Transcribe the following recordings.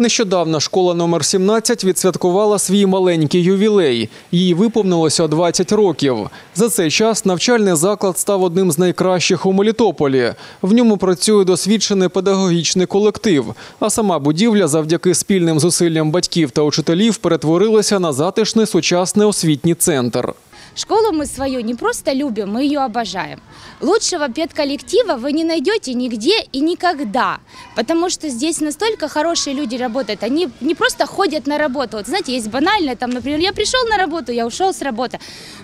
Нещодавно школа номер 17 відсвяткувала свій маленький ювілей. Їй виповнилося 20 років. За цей час навчальний заклад став одним з найкращих у Мелітополі. В ньому працює досвідчений педагогічний колектив. А сама будівля завдяки спільним зусиллям батьків та учителів перетворилася на затишний сучасний освітній центр. Школу мы свою не просто любим, мы ее обожаем. Лучшего педколлектива вы не найдете нигде и никогда, потому что здесь настолько хорошие люди работают. Они не просто ходят на работу. Вот знаете, есть банальное, там, например, я пришел на работу, я ушел с работы.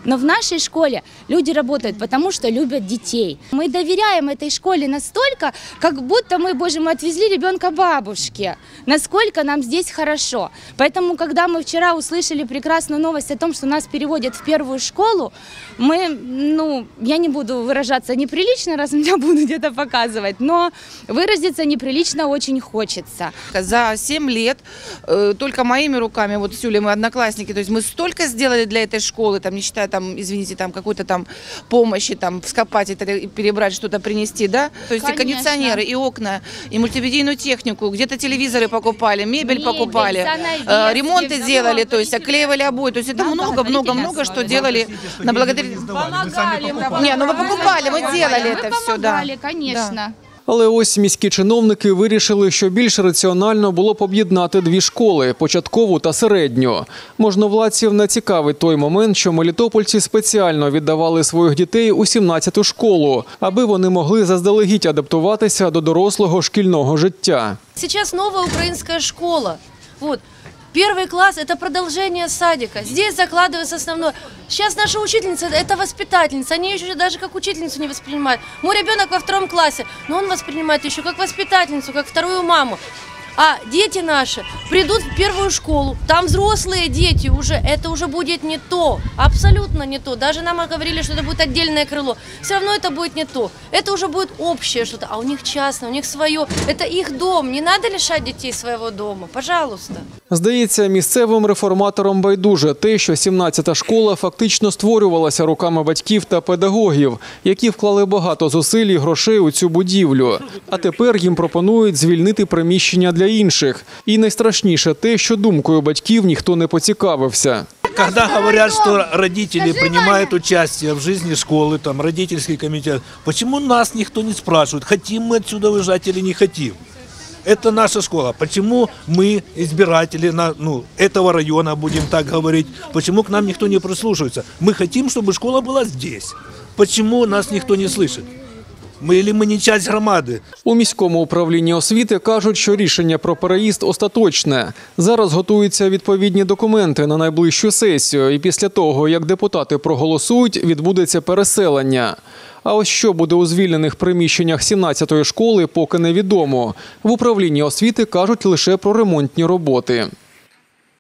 Но в нашей школе люди работают, потому что любят детей. Мы доверяем этой школе настолько, как будто мы, боже мой, отвезли ребенка бабушке. Насколько нам здесь хорошо. Поэтому, когда мы вчера услышали прекрасную новость о том, что нас переводят в первую школу, мы, ну, я не буду выражаться неприлично, раз меня будут где-то показывать, но выразиться неприлично очень хочется. За 7 лет э, только моими руками, вот с Юлей мы одноклассники, то есть мы столько сделали для этой школы, там, не считая, там, извините, там, какой-то там помощи, там, вскопать это, и перебрать, что-то принести, да? То есть и Конечно. кондиционеры, и окна, и мультимедийную технику, где-то телевизоры покупали, мебель, Мебель, покупали, э, ремонты да, делали, то есть оклеивали обои, то есть это много-много-много, что делали на благодаря... Помогали мы. Не, ну вы покупали, мы делали Мы это все, да. помогали, конечно. Але ось міські чиновники вирішили, що більш раціонально було б об'єднати дві школи початкову та середню. Можновладців не цікавить той момент, що мелітопольці спеціально віддавали своїх дітей у 17-ту школу, аби вони могли заздалегідь адаптуватися до дорослого шкільного життя. Сейчас новая украинская школа. Вот. Первый класс – это продолжение садика. Здесь закладывается основное. Сейчас наша учительница – это воспитательница. Они еще даже как учительницу не воспринимают. Мой ребенок во втором классе, но он воспринимает еще как воспитательницу, как вторую маму. А дети наши придут в первую школу, там взрослые дети уже, это уже будет не то, абсолютно не то. Даже нам говорили, что это будет отдельное крыло, все равно это будет не то. Это уже будет общее что-то, а у них частное, у них свое, это их дом, не надо лишать детей своего дома, пожалуйста. Здається, місцевим реформаторам байдуже те, що 17-та школа фактично створювалася руками батьків та педагогів, які вклали багато зусиль і грошей у цю будівлю. А тепер їм пропонують звільнити приміщення для інших. І найстрашніше те, що думкою батьків ніхто не поцікавився. Когда говорят, что родители принимают участие в жизни школы, там родительский комитет, почему нас никто не спрашивает, хотим мы отсюда уезжать или не хотим? Это наша школа. Почему мы, избиратели на, ну, этого района, будем так говорить, почему к нам никто не прислушивается? Мы хотим, чтобы школа была здесь. Почему нас никто не слышит? Мы или мы не часть громады? У міському управлінні освіти кажуть, що рішення про переїзд остаточне. Зараз готуються відповідні документи на найближчу сесію, і після того, як депутати проголосують, відбудеться переселення. А ось що буде у звільнених приміщеннях 17-ї школи, поки невідомо. В управлінні освіти кажуть лише про ремонтні роботи.